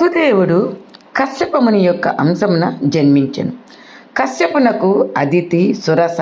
వసుదేవుడు కశ్యపముని యొక్క అంశమున జన్మించెను. కశ్యపునకు అదితి సురస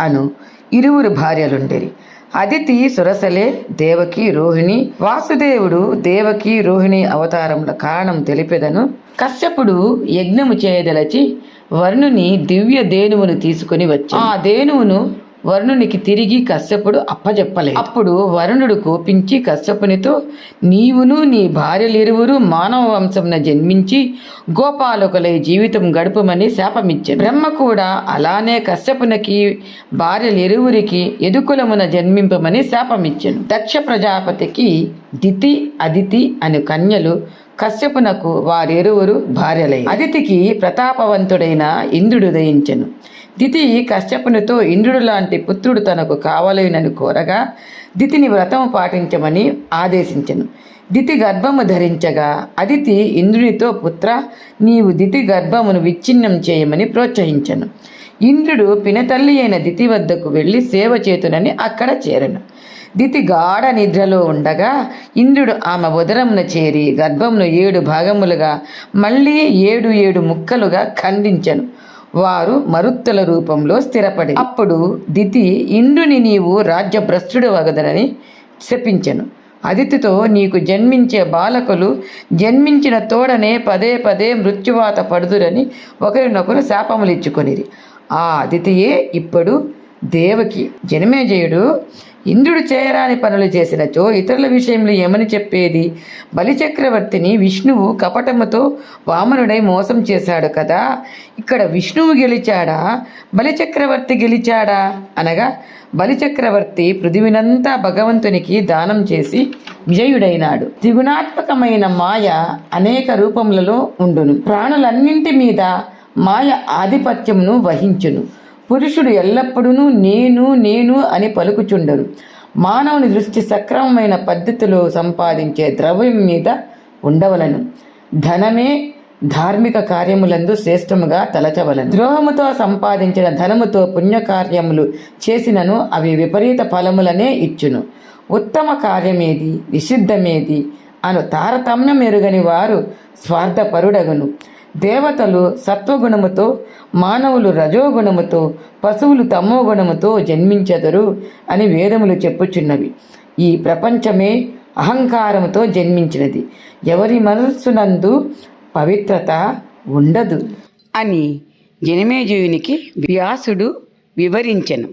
అను ఇరువురు భార్యలుండేరి. అదితి సురసలే దేవకి రోహిణి. వాసుదేవుడు దేవకి రోహిణి అవతారముల కారణం తెలిపెదను. కశ్యపుడు యజ్ఞము చేయదలచి వరుణుని దివ్య దేనువును తీసుకుని వచ్చి ఆ దేనువును వరుణునికి తిరిగి కశ్యపుడు అప్పజెప్పలేదు. అప్పుడు వరుణుడు కోపించి కశ్యపునితో నీవును నీ భార్యలిరువురు మానవ వంశమున జన్మించి గోపాలకులై జీవితం గడపమని శాపమిచ్చాడు బ్రహ్మ కూడా అలానే కశ్యపునికి భార్యలిరువురికి ఎదుకులమున జన్మింపమని శాపమిచ్చాను. దక్ష ప్రజాపతికి దితి అదితి అను కన్యలు కశ్యపునకు వారిరువురు భార్యలై. అదితికి ప్రతాపవంతుడైన ఇంద్రుడు దయించెను. దితి కశ్యపునితో ఇంద్రుడు లాంటి పుత్రుడు తనకు కావలేనని కోరగా దితిని వ్రతము పాటించమని ఆదేశించను. దితి గర్భము ధరించగా అదితి ఇంద్రునితో పుత్ర నీవు దితి గర్భమును విచ్ఛిన్నం చేయమని ప్రోత్సహించను. ఇంద్రుడు పినతల్లి అయిన దితి వద్దకు వెళ్ళి సేవ చేతునని అక్కడ చేరను. దితి గాఢ నిద్రలో ఉండగా ఇంద్రుడు ఆమె ఉదరమున చేరి గర్భమును ఏడు భాగములుగా మళ్ళీ ఏడు ఏడు ముక్కలుగా ఖండించను. వారు మరుత్తుల రూపంలో స్థిరపడి. అప్పుడు దితి ఇంద్రుని నీవు రాజ్యభ్రష్టుడు వగదనని శపించెను. అదితితో నీకు జన్మించే బాలకులు జన్మించిన తోడనే పదే పదే మృత్యువాత పడుదురని ఒకరినొకరు శాపములిచ్చుకొనిరి. ఆ అదితియే ఇప్పుడు దేవకి జనమేజయుడు ఇంద్రుడు చేయరాని పనులు చేసినచో ఇతరుల విషయంలో ఏమని చెప్పేది? బలిచక్రవర్తిని విష్ణువు కపటముతో వామనుడై మోసం చేశాడు కదా. ఇక్కడ విష్ణువు గెలిచాడా? బలిచక్రవర్తి గెలిచాడా? అనగా బలిచక్రవర్తి పృథివినంతా భగవంతునికి దానం చేసి విజయుడైనాడు. త్రిగుణాత్మకమైన మాయ అనేక రూపములలో ఉండును. ప్రాణులన్నింటి మీద మాయ ఆధిపత్యమును వహించును. పురుషుడు ఎల్లప్పుడూ నేను నేను అని పలుకుచుండరు. మానవుని దృష్టి సక్రమమైన పద్ధతిలో సంపాదించే ద్రవ్యం మీద ఉండవలను. ధనమే ధార్మిక కార్యములందు శ్రేష్టముగా తలచవలను. ద్రోహముతో సంపాదించిన ధనముతో పుణ్యకార్యములు చేసినను అవి విపరీత ఫలములనే ఇచ్చును. ఉత్తమ కార్యమేది? నిషిద్ధమేది అను తారతమ్యం ఎరుగని వారు స్వార్థపరుడగును. దేవతలు సత్వగుణముతో మానవులు రజోగుణముతో పశువులు తమోగుణముతో జన్మించెదరు అని వేదములు చెప్పుచున్నవి. ఈ ప్రపంచమే అహంకారముతో జన్మించినది. ఎవరి మనస్సునందు పవిత్రత ఉండదు. అని జనమేజయునికి వ్యాసుడు వివరించెను.